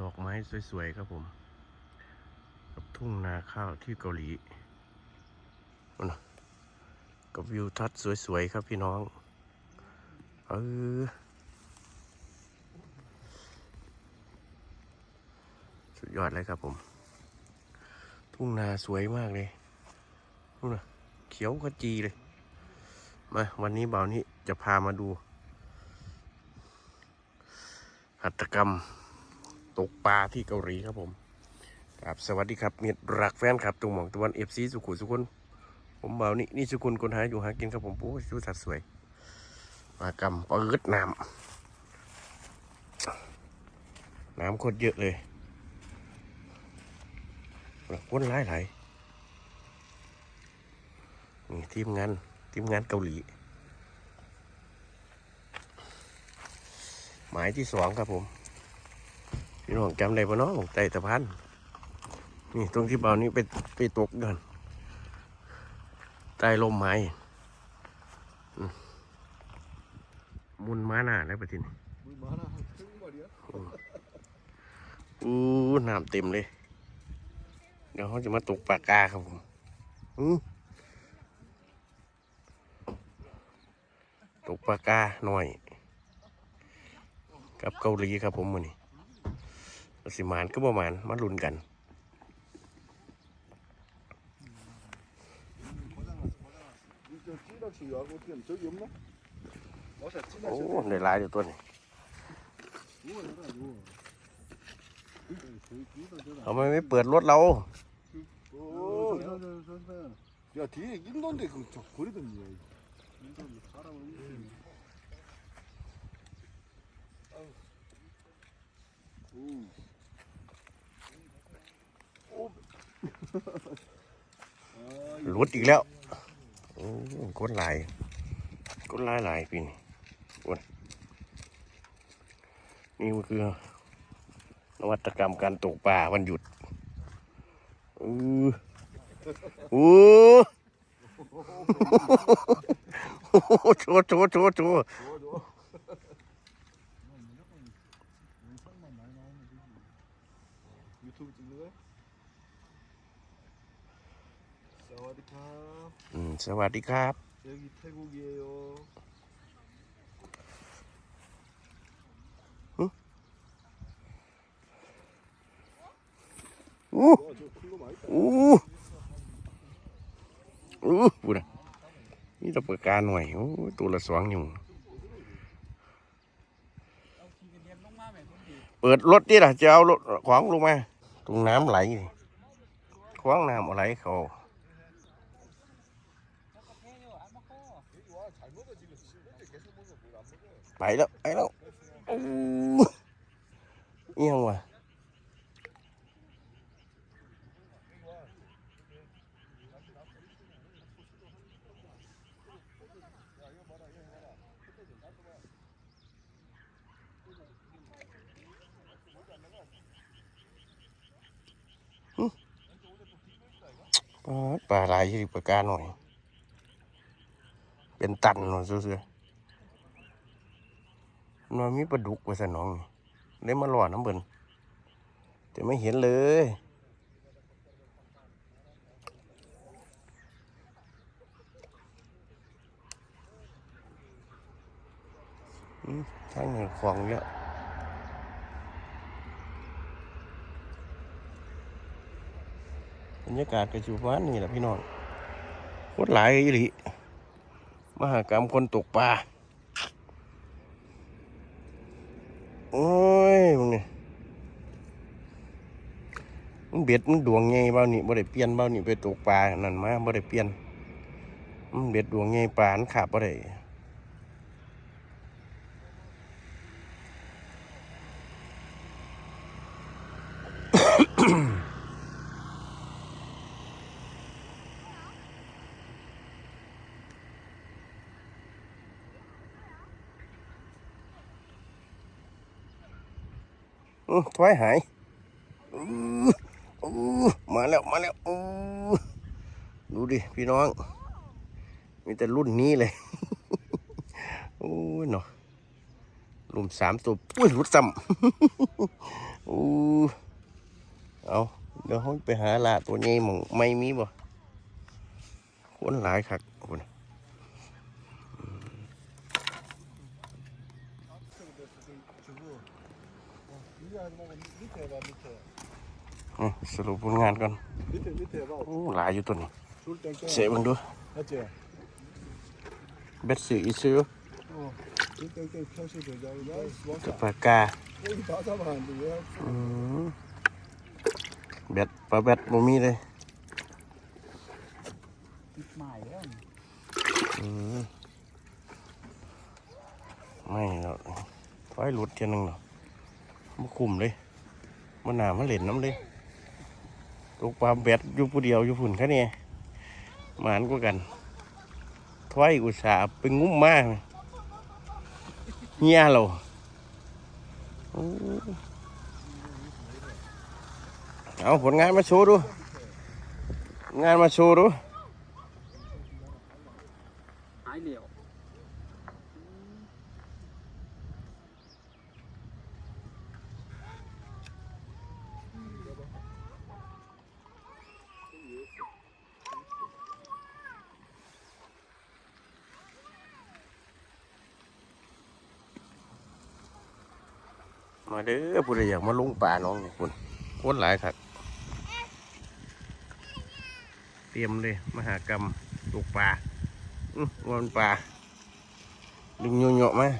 ดอกไม้สวยๆครับผม กับทุ่งนาข้าวที่เกาหลีนะกับวิวทัศน์สวยๆครับพี่น้อง เออสุดยอดเลยครับผม ทุ่งนาสวยมากเลยนู่นนะเขียวขจีเลย มาวันนี้บ่าวนี้จะพามาดูหัตถกรรม ตกปลาที่เกาหลีครับผมครับสวัสดีครับมีรักแฟนครับตรงหมองตะวันเอฟซีสุขุสุขุนผมเบานี่นี่สุขุนคนหาอยู่หากินครับผมโอ้ยสัตว์สวยมากรรมปิดน้ำน้ำโคตรเยอะเลยวนหลายหลายนี่ทีมงานทีมงานเกาหลี หมายที่สองครับผม พี่น้องจำได้ปะน้องใต้สะพานนี่ตรงที่เบานี้ไปไปตกเดินใต้ลมไม้มุนม้าหน้าแล้วปะทีนี้อู้น้ำเต็มเลย เดี๋ยวเขาจะมาตกปากกาครับผมตกปลากาหน่อย กับเกาหลีครับผมมือนี้ สิหมานก็ประมาณมาลุ้นกัน 저 찌낚시 하고 어떻게 하면 저기 없나? 어서 โอ้ 찌낚시 ได้หลายอยู่ตัวนี้ 누워 해라 누워 ทำไมไม่เปิดรถเรา 오, 야 뒤에 인도인데 그저 버리던지 인도인데 사람 없는 오. ด,อีกแล้วโอ้กดลายกดลายลายปีนี่โอ้ยนี่มันคือนวัตกรรมการตกปลาวันหยุดอืออู้โชว์โชว์โชว์โชว์ สวัสดีครับ 여기 태국이에요. 응? 우! 와, 저큰거 많이 있다. อู้อู้พูดนะนี่ตัวประกาหน่อยโอ้ยตัวละสองอยู่เปิดรถนี่ล่ะจะเอารถของลงมาตรงน้ำไหลนี่ขวางน้ำอะไรเขา 먹 어. ไปแล้วไปแล้วอู้เอียงว่ะปลาปลาไหลที่ประกาห นอนมีปลาดุกไว้สนองนี่ได้มาหล่อน้ำเบิ่นแต่ไม่เห็นเลยอืมทางเหนือของเยอะบรรยากาศกระจูบ้านนี่แหละพี่น้องโคตรหลายอีหลีมหากรรมคนตกปลา โอ้ยมึงเนี่ยมึง เบ็ดมึงดวงไงเบ้านี่บ่ได้เปลี่ยนเบ้านี่ไปตกปลานั่นมาบ่ได้เปลี่ยนมึงเบ็ดดวงไงปลาอันขาบบ่ได้อื้อถอยหาย มาแล้วมาแล้วดูดิพี่น้อง มีแต่รุ่นนี้เลยโอ้ยเนาะรุมสามตัวอุ้ยรุดซ้ำโอ้อู้เอาเดี๋ยวเขาไปหาลาตัวใหญ่มองไม่มีบ่คนหลายคักคน สรุปผลงานก่อนโอ้หลายอยู่ตัวนี้เสียบังดูเบ็ดสีอีซื้อกับปากาเบ็ดปลาเบ็ดบ่มีเลยไม่แล้วไฟหลุดเทียนหนึ่งหรอกมันคุมเลยมันหนามันเหล่นน้ำเลย ตกปลาเบ็ดอยู่ผู้เดียวอยู่ฝุ่นแค่นี้หมานกว่ากันถอยอุตส่าห์ไปงุ้มมากเฮียเราโอ้เอาผลงานมาโชว์ดู งานมาโชว์ดูหายเหลียว เด้อผู้ใดอยากมาลุงป่าน้องนี่คุณคนหลายครับเตรียมเลย มหากรรมตกป่าอื้อวันป่าดึงโยๆมาว้า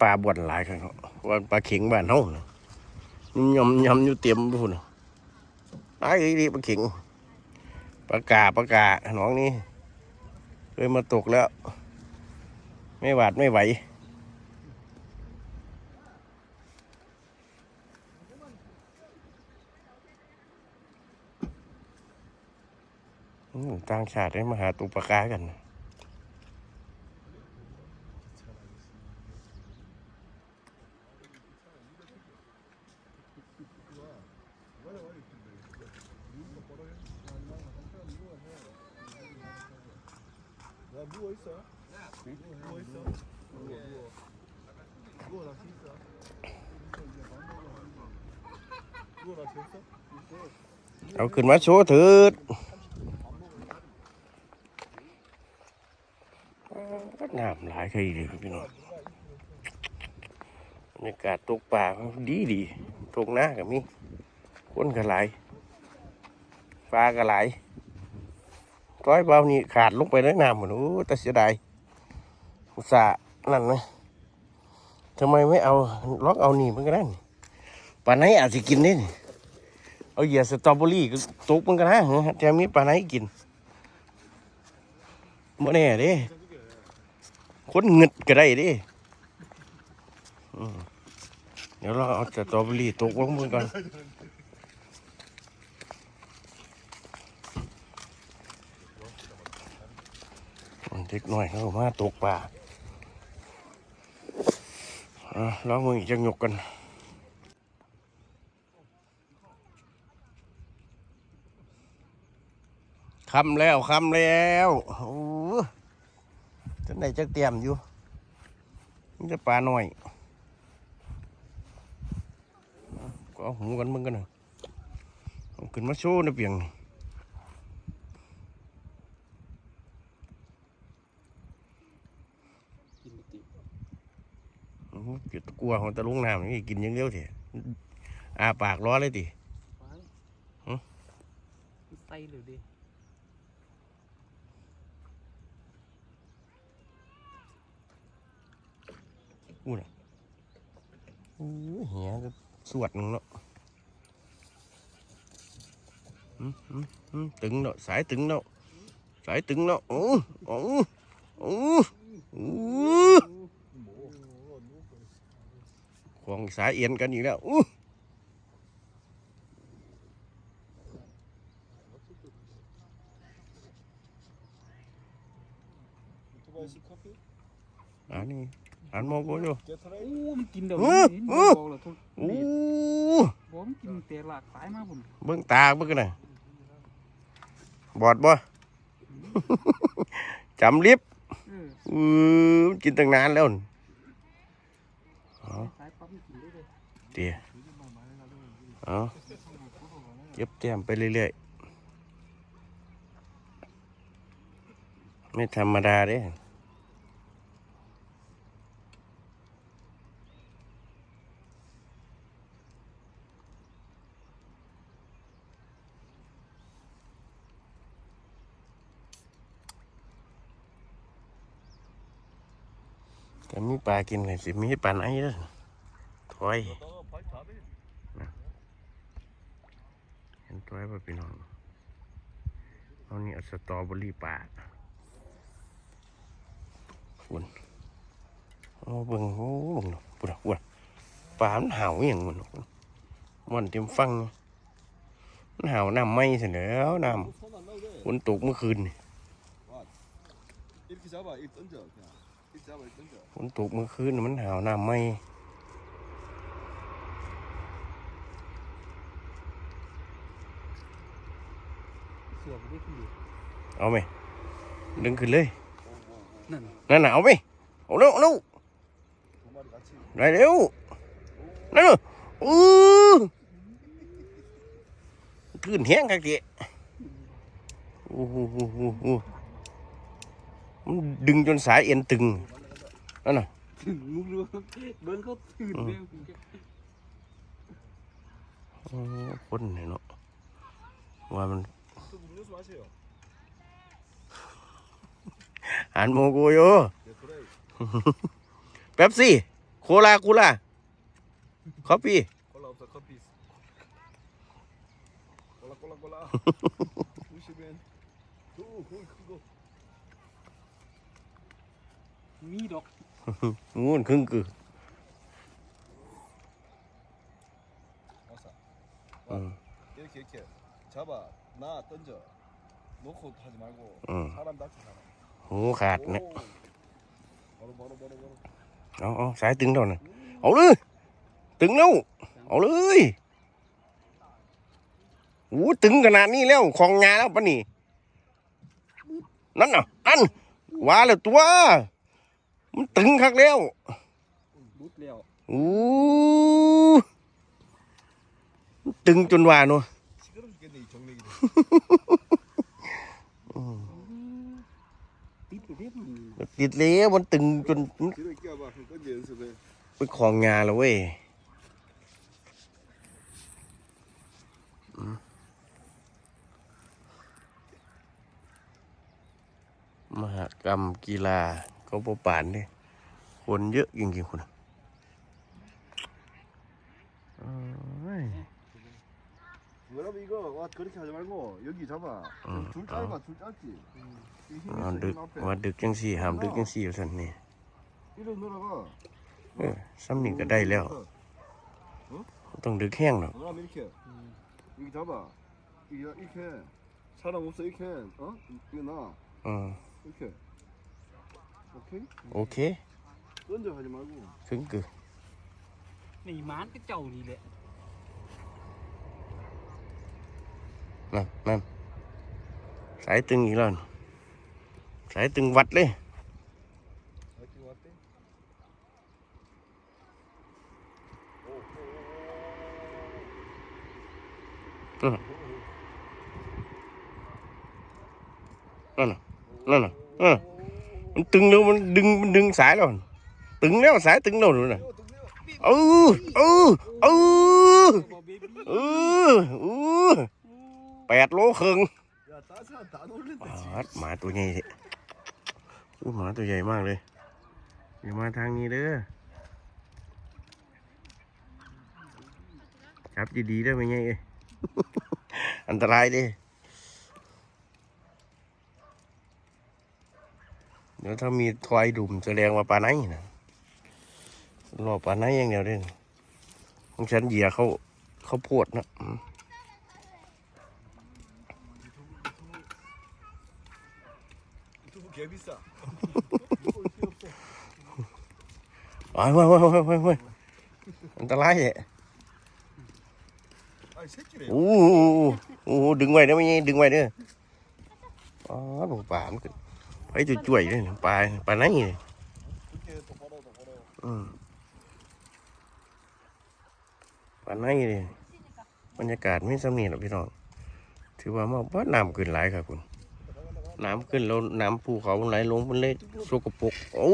ป่าบวนหลายครับวันปลาเข็งบ้านเฮาน่ะยำยำอยู่เตรียมพุ่นน่ะหลายอีดีปลาเข็งปลากาปลากาหนองนี้เคยมาตกแล้ว ไม่หวาดไม่ไหวต่างชาติได้มาหาตัวปลากากัน야 เอาขึ้นมาโชว์เถิดน้ำหลายเคยดีพี่น้องบรรยากาศตกป่าดีดีตกหน้ากับมีคนก็หลายปลาก็หลายก้อยเบานี่ขาดลงไปในน้ำหมดโอ้แต่เสียดายอุตส่าห์นั่นนะทำไมไม่เอาล็อกเอานี่มันก็ได้นี่ปลาไหนอาจจะกินได้นี่ เอาเหยื่อสตรอเบอรี่ก็ตกมันกันนะแถมมีปลาไหนกินบ่แน่เด้คนเงึดก็ได้เด้เดี๋ยวเราเอาสตรอเบอรี่ตกลงมือก่อนเด็กหน่อยเขาก็มาตกปลาอะลองมืออีกจังหยกกัน คำแล้วคำแล้วโอ้จะไหนจะเตรียมอยู่นี่จะปลาหน่อยก็เอาหูกันมึงกันนะเอาขึ้นมาโชว์นะเปียงนี่กินติโอ้โหกิดกลัวของตะลุงน้ำนี่กินยังเดียวเถอะอาปากร้อเลยติไตหรือดิ อู้น่ะอู้เหี้ยก็สวดนึงเนาะตึงเนาะสายตึงเนาะสายตึงเนาะโอ้โอ้โอ้โอ้ของสายเอียนกันอีกแล้วอู้ บิ่งตาเบิ่งกันน่ะบอดบ่ จำลิฟต์เอออือมันกินตั้งนานแล้วนี่เอาสายปั๊มกินได้เลยเดี๋ยวเอาเก็บแต้มไปเรื่อยๆ ไม่ธรรมดาเด้ แต่มีปลากินเลยสิมีปลาไหนเด้อถอยถอยไปพี่น้องเอานี่สตอเบอรี่ปลาฝุ่นโอ้เบิ่งโอ้ลงปุ่นปุ่นปลามันเห่าอย่างมันมันเต็มฟังมันเห่าน้ำไม่เสร็จแล้วน้ำฝนตกเมื่อคืนนี่ ฝนตกเมื่อคืนมันหาวน้ำไม่เอาไหมดึงขึ้นเลย นั่นนาวเอาไหมเอาเร็วเร็วได้เร็วนั่นน่อือขึ้นแห้งกันเกะโอ้โห มันดึงจนสายเอ็นตึงนั่นน่ะถึงงูรู้เบิ้งเขาตื่นเลยคนเนี่าะว่ามันหันโมกูโยแป๊บซี่ โคลาคูล่าคอฟฟี่ Hola, hola, ha. มีดอก งูนครึ่งกือ 왔어 อืม 이렇게 이렇게 잡아 나 던져 놓고 하지 말고 응. 사람 다쳐 사람 หูขาดเนี่ย 오. 바로 바로 바로 바로 เอาเอาสายตึงเท่านั้นเอาเลยตึงแล้วเอาเลยโอ้ตึงขนาดนี้แล้วของงาแล้วปะนี่นั่นน่ะนั่นว่าแล้วตัว มันตึงคักแล้วบุดแล้วอู้ตึงจนว่าเนาะติดเล็บติมันตึงจนไป็นของงาแล้วเว้ยมหกรรมกีฬา ก็ปป่านเนี่ยคนเยอะจริงๆคนน่ะเอ้ย 여러분 이거 와 그렇게 하지 말고 여기 잡아 응, 줄 짧아 줄 짧지 이 힘이 นอน 있어 ดึก 힘 앞에 ว่าดึกจังสี่หามดึกจังสี่สันนี่ 이리 놀아봐 เออซ้ำนี่ก็ได้แล้ว ต้องดึกแห้งเนาะ 그럼 이렇게 여기 잡아 이거 이렇게 사람 없어 이렇게 어 이거 나 อืม 이렇게 오케이? 오케이? 먼저 하지 말고 등급 네, 이만 끝자오리래 nè nè sải từng gì lên sải từng vạch đi. Lên nè lên nè lên nè มันตึงแล้วมันดึงมันดึงสายแล้วตึงแล้วสายตึงแล้วดูนะเอู้ออเอู้อู้ออแปดโลครึ่งหมาตัวใหญ่อู้หมาตัวใหญ่มากเลยอย่ามาทางนี้เด้อจับดีๆได้ไหมไงอันตรายดิ เดี๋ยวถ้ามีทวายดุมจะแรงมาปลาไหนนะรอปลาไหนอย่างเดียวเด่ของฉันเหยียเขาเขาปวดนะโอ้ยไอ้ยโอ้ยโอ้ยโอ้ยอันตรายเนี่ยโอ้โหดึงไว้ได้ไหมดึงไว้เด้ออ๋อหนูป่ามัน ไอ้จุ๋ยๆเลยปลาปลาไหนเลยปลาไหนเลยบรรยากาศไม่สำเนียงหรอกพี่น้อง ถือว่ามาบ่น้ำขึ้นหลายค่ะคุณน้ำขึ้นแล้วน้ำภูเขาไหลลงมันเลยสกปรกโอ้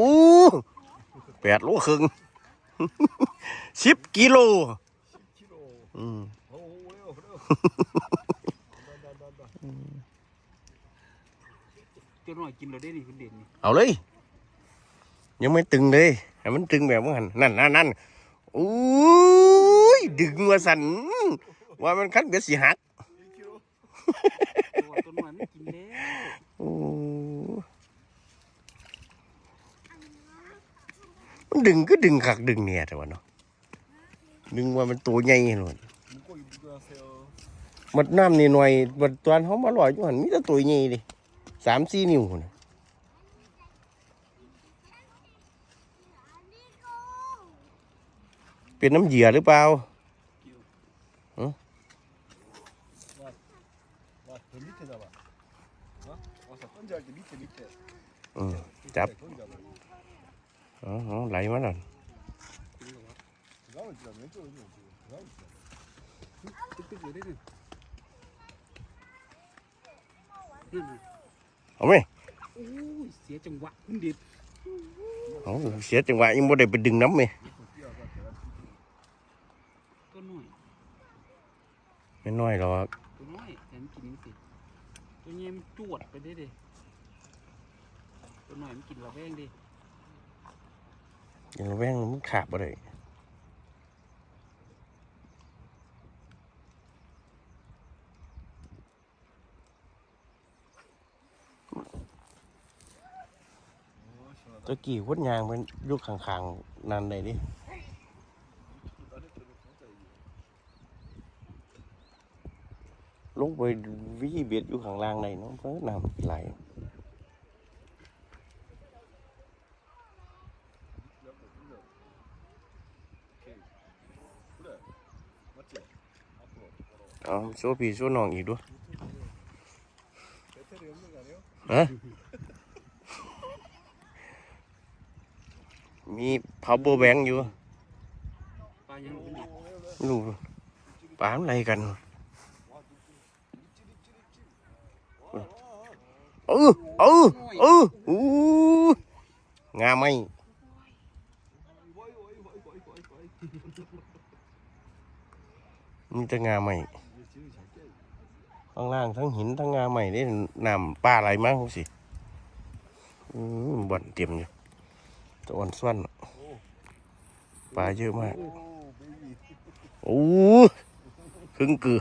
แปดโลครึ่งสิบกิโลอืม ตัวน้อยกินเราได้ดิคุณเด่นนี่เอาเลย ยังไม่ตึงเลยให้มันตึงแบบว่าหันนั่นนั่นนั่นอุ้ยดึงมาสันว่ามันคันเบ็ดสีหักตัวน้ม่กินแล้วโอ้มันดึงก็ดึงขักดึงเนี่ยแต่ว่าเนาะดึงว่ามันตัวใหญ่เลยมัดน้ำนี่หน่อยมัดตอนเขามาลอยอยู่หันมีแต่ตัวใหญ่ดิ สามสี่นิ้วนะเป็นน้ำเหยื่อหรือเปล่า ยเอาเสียจังหวะยังบ่ได้ไปดึงน้ำมั้ยไม่น้อยหรอกตัวน้อยแต่มนกินนี่สิตัวเงี้ยมันจวดไปได้ดิตัวน้อยมันกินระแวงดิยังระแวงมันขาดบ่ได้ ตะกี้วัดยางมันยุกข้างๆนั่นเลยดิลงไปวิเบียดอยู่ข้างล่างในเนาะเพราะน้ำไหลเอาโชว์พี่โชว์น้องอีกด้วยฮะ มีเผาโบแบงอยู่ดูปามอะไรกันเออเออเอออู้งามไหมนี่จะงามไหมทั้งล่างทั้งหินทั้งงาใหม่ได้นำป้าอะไรมั้งสิบ่อนเตรียมอยู่ ตะวันส่วนปลาเยอะมาก 오 베이비 โอ้ครึ่งกือ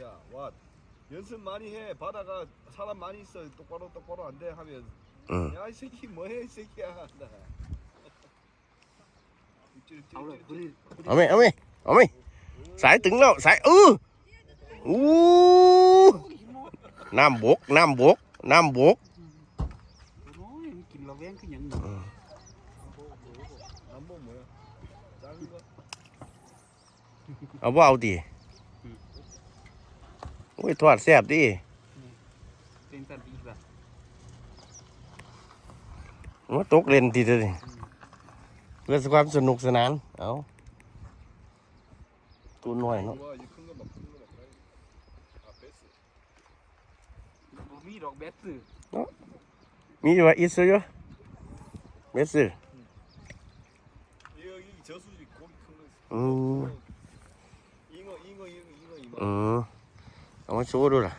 야, 와 연습 많이 해. 바다가 사람 많이 있어. 똑바로 똑바로 안 돼 하면 อืม 야 이 새끼 뭐해 이 새끼야. 나. 입질, 입질, เอาเลย 입질, คุณ 입질. เด่น เอาไหมเอาไหมเอาไหมสายถึงแล้วสายเอออู้ น้ำบก น้ำบก น้ำบกกเอาว่าเอาดีโอ้ยทอดแซ่บดิเป็ติแว่าตกเล่นดีเลยเพื่อความสนุกสนาน เอาตัวหน่อยเนาะ ดอกเบสสื่มีอยู่ว่าอีสุโยเบสสื่อืมอืมเอามาโชว์ดูละ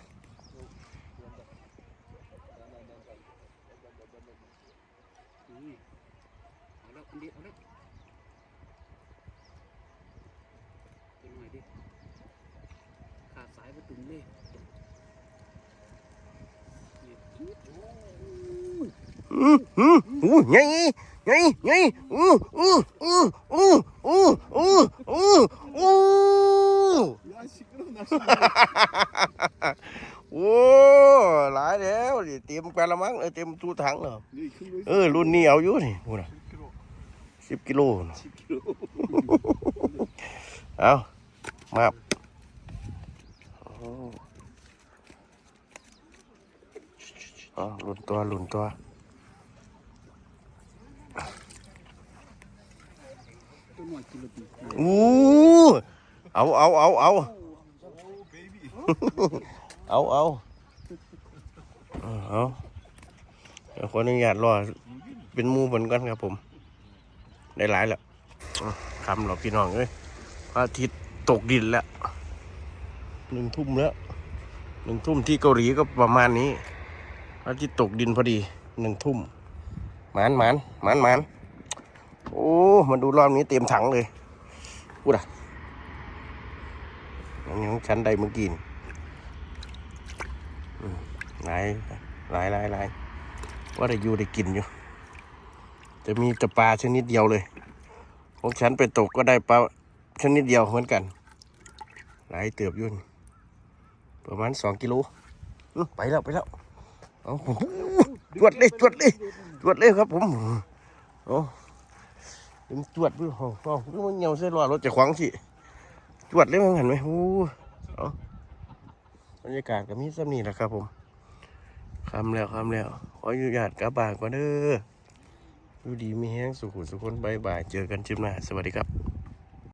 ขาสายปตุ่มเลย อืมอืมอู้ไงไงไงอู้อู้อู้อู้อู้อู้อู้อู้ 야, 시끄러워, 나 โอ้หลายแล้วดิเตรียมกระมังเออเตรียมตู้ถังเหรอ นี่ขึ้นเลย เออรุ่นนี้เอาอยู่นี่พูดนะสิบกิโลน่ะ สิบกิโล เอามาบโอ้เอาลุ่นตัวลุ่นตัว อู้เอาเอาเอาเอาเอาเอาเอาเอาเดี๋ยวขออนุญาตรอเป็นมูเหมือนกันครับผม ได้หลายแล้วอะคำหรอพี่น้องเอ้ยพระอาทิตย์ตกดินแล้วหนึ่งทุ่มแล้วหนึ่งทุ่มที่เกาหลีก็ประมาณนี้พระอาทิตย์ตกดินพอดีหนึ่งทุ่มหมานหมานหมานหมาน โอ้มันดูรอบนี้เต็มถังเลยพูด่ะอันนี้ของฉันได้เมื่อกี้นี่หลายหลายหลายหลายว่าได้อยู่ได้กินอยู่ จะมีแต่ปลาชนิดเดียวเลยของฉันไปตกก็ได้ปลาชนิดเดียวเหมือนกัน หลายเติบยุ่นประมาณสองกิโลไปแล้วไปแล้วเอาจวดเลยจวดเลยจวดเลยครับผมโอ้ ดึงจวดด้วยโอ้โหมันเงียวเส้นรอรถจะขวางสิจวดเลยมันเห็นไหมโอ้เอาบรรยากาศก็มีซ้ำนี่แหละครับผมคำแล้วคำแล้วขออนุญาตกลับบากก่อนเด้อดูดีมีแห้งสุขุสุขคนบายบาย เจอกันชิมหน้า สวัสดีครับ